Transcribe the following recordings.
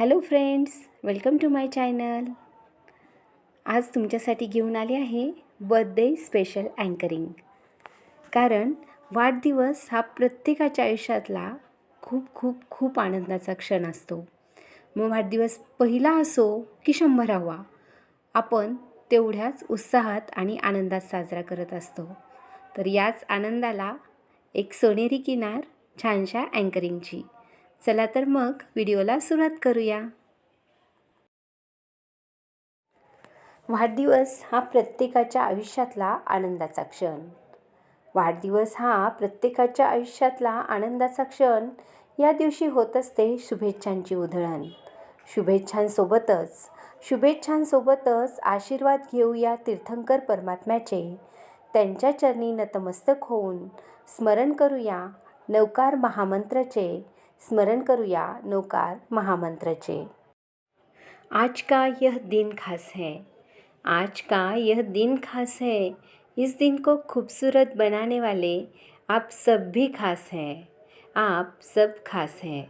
Hello friends welcome to my channel. आज तुमच्यासाठी घेऊन आले आहे बर्थडे स्पेशल अँकरिंग. कारण वाढदिवस हा प्रत्येकाच्या आयुष्यातला खूप खूप खूप आनंदाचा क्षण असतो. मग वाढदिवस पहिला असो की शंभरावा आपण तेवढ्याच उत्साहात आणि आनंदात साजरा करत असतो. तर याच आनंदाला एक सोनेरी किनार छानशा अँकरिंगची. चला तर मग व्हिडिओला सुरुवात करूया. वाढदिवस हा प्रत्येकाच्या आयुष्यातला आनंदाचा क्षण. वाढदिवस हा प्रत्येकाच्या आयुष्यातला आनंदाचा क्षण. या दिवशी होत असते शुभेच्छांची उधळण. शुभेच्छांसोबतच शुभेच्छांसोबतच आशीर्वाद घेऊया तीर्थंकर परमात्म्याचे. त्यांच्या चरणी नतमस्तक होऊन स्मरण करूया नौकार महामंत्राचे. स्मरण करूया नौकार महामंत्राचे. आज का यह दिन खास है. आज का यह दिन खास है. इस दिन को खूबसूरत बनाने वाले आप सब भी खास हैं. आप सब खास हैं.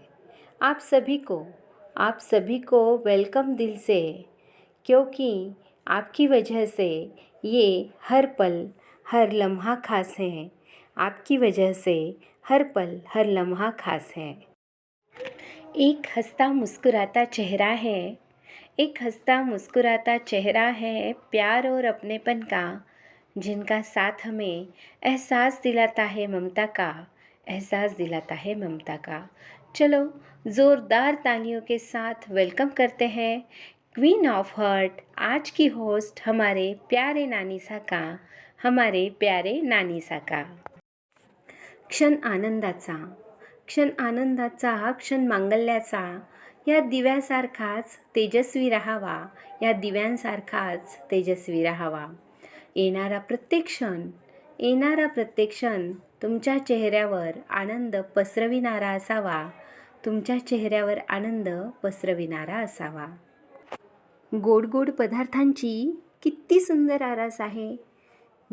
आप सभी को, आप सभी को वेलकम दिल से, क्योंकि आपकी वजह से ये हर पल, हर लम्हा खास हैं. आपकी वजह से हर पल, हर लम्हा खास है. एक हंसता मुस्कुराता चेहरा है, एक हंसता मुस्कुराता चेहरा है प्यार और अपनेपन का, जिनका साथ हमें एहसास दिलाता है ममता का, एहसास दिलाता है ममता का। चलो, ज़ोरदार तालियों के साथ वेलकम करते हैं क्वीन ऑफ़ हर्ट आज की होस्ट हमारे प्यारे नानीसा का, हमारे प्यारे नानीसा का। क्षण आनंदाचा। क्षण आनंदाचा क्षण मांगल्याचा या दिव्यासारखाच तेजस्वी राहावा या दिव्यांसारखाच तेजस्वी राहावा. येणारा प्रत्येक क्षण येणारा प्रत्येक क्षण तुमच्या चेहऱ्यावर आनंद पसरविणारा असावा तुमच्या चेहऱ्यावर आनंद पसरविणारा असावा. गोड गोड पदार्थांची किती सुंदर आरास आहे.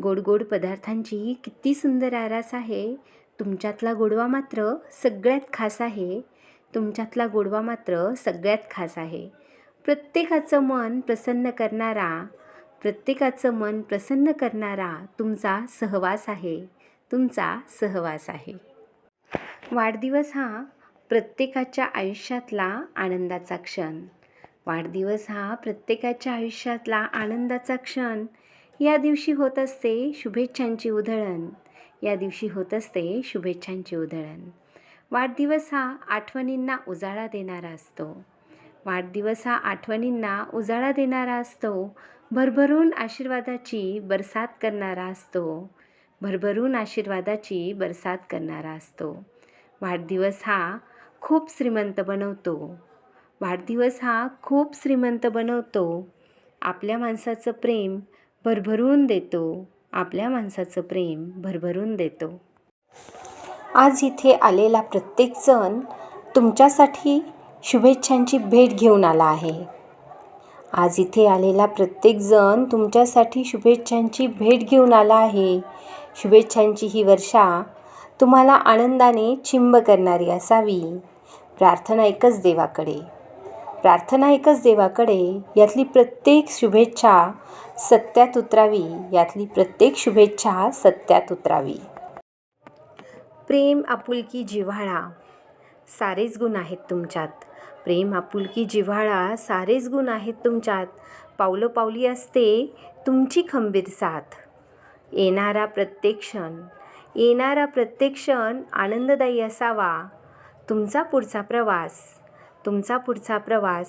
गोड गोड पदार्थांची किती सुंदर आरास आहे. तुमच्यातला गोडवा मात्र सगळ्यात खास आहे. तुमच्यातला गोडवा मात्र सगळ्यात खास आहे. प्रत्येकाचं मन प्रसन्न करणारा प्रत्येकाचं मन प्रसन्न करणारा तुमचा सहवास आहे. तुमचा सहवास आहे. वाढदिवस हा प्रत्येकाच्या आयुष्यातला आनंदाचा क्षण. वाढदिवस हा प्रत्येकाच्या आयुष्यातला आनंदाचा क्षण. या दिवशी होत असते शुभेच्छांची उधळण. या दिवशी होत असते शुभेच्छांची उधळण. वाढदिवस हा आठवणींना उजाळा देणारा असतो. वाढदिवस हा आठवणींना उजाळा देणारा असतो. भरभरून आशीर्वादाची बरसात करणारा असतो. भरभरून आशीर्वादाची बरसात करणारा असतो. वाढदिवस हा खूप श्रीमंत बनवतो. वाढदिवस हा खूप श्रीमंत बनवतो. आपल्या माणसाचं प्रेम भरभरून देतो. आपल्या माणसाचं प्रेम भरभरून देतो. आज इथे आलेला प्रत्येकजण तुमच्यासाठी शुभेच्छांची भेट घेऊन आला आहे. आज इथे आलेला प्रत्येकजण तुमच्यासाठी शुभेच्छांची भेट घेऊन आला आहे. शुभेच्छांची ही वर्षा तुम्हाला आनंदाने चिंब करणारी असावी. प्रार्थना एकच देवाकडे. प्रार्थना एकच देवाकडे यातली प्रत्येक शुभेच्छा सत्यात उतरावी. यातली प्रत्येक शुभेच्छा सत्यात उतरावी. प्रेम आपुलकी जिव्हाळा. सारेच गुण आहेत तुमच्यात. प्रेम आपुलकी जिव्हाळा सारेच गुण आहेत तुमच्यात. पावलं पावली असते तुमची खंबीर साथ. येणारा प्रत्येक क्षण येणारा प्रत्येक क्षण आनंददायी असावा. तुमचा पुढचा प्रवास. तुमचा पुढचा प्रवास.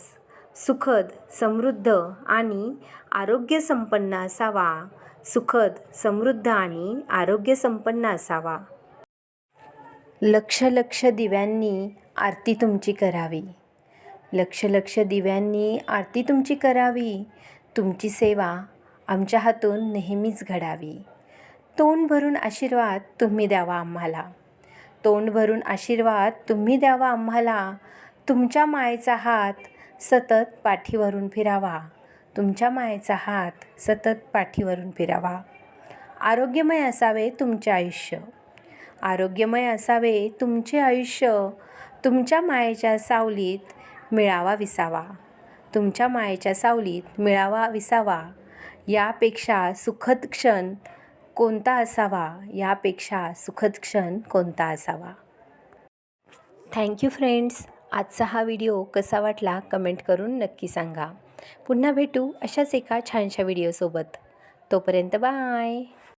सुखद समृद्ध आणि आरोग्यसंपन्न असावा. सुखद समृद्ध आणि आरोग्यसंपन्न असावा. लक्ष लक्ष दिव्यांनी आरती तुमची करावी. लक्ष लक्ष दिव्यांनी आरती तुमची करावी. तुमची सेवा आमच्या हातून नेहमीच घडावी. तोंड भरून आशीर्वाद तुम्ही द्यावा आम्हाला. तोंड भरून आशीर्वाद तुम्ही द्यावा आम्हाला. तुमच्या मायेचा हात सतत पाठीवरून फिरावा. तुमच्या मायेचा हात सतत पाठीवरून फिरावा. आरोग्यमय असावे तुमचे आयुष्य. आरोग्यमय असावे तुमचे आयुष्य. तुमच्या मायेच्या सावलीत मिळावा विसावा. तुमच्या मायेच्या सावलीत मिळावा विसावा. यापेक्षा सुखद क्षण कोणता असावा? यापेक्षा सुखद क्षण कोणता असावा? थँक्यू फ्रेंड्स आजचा हा व्हिडिओ कसा वाटला कमेंट करून नक्की सांगा. पुन्हा भेटू अशाच एका छानशा व्हिडिओसोबत. तोपर्यंत बाय.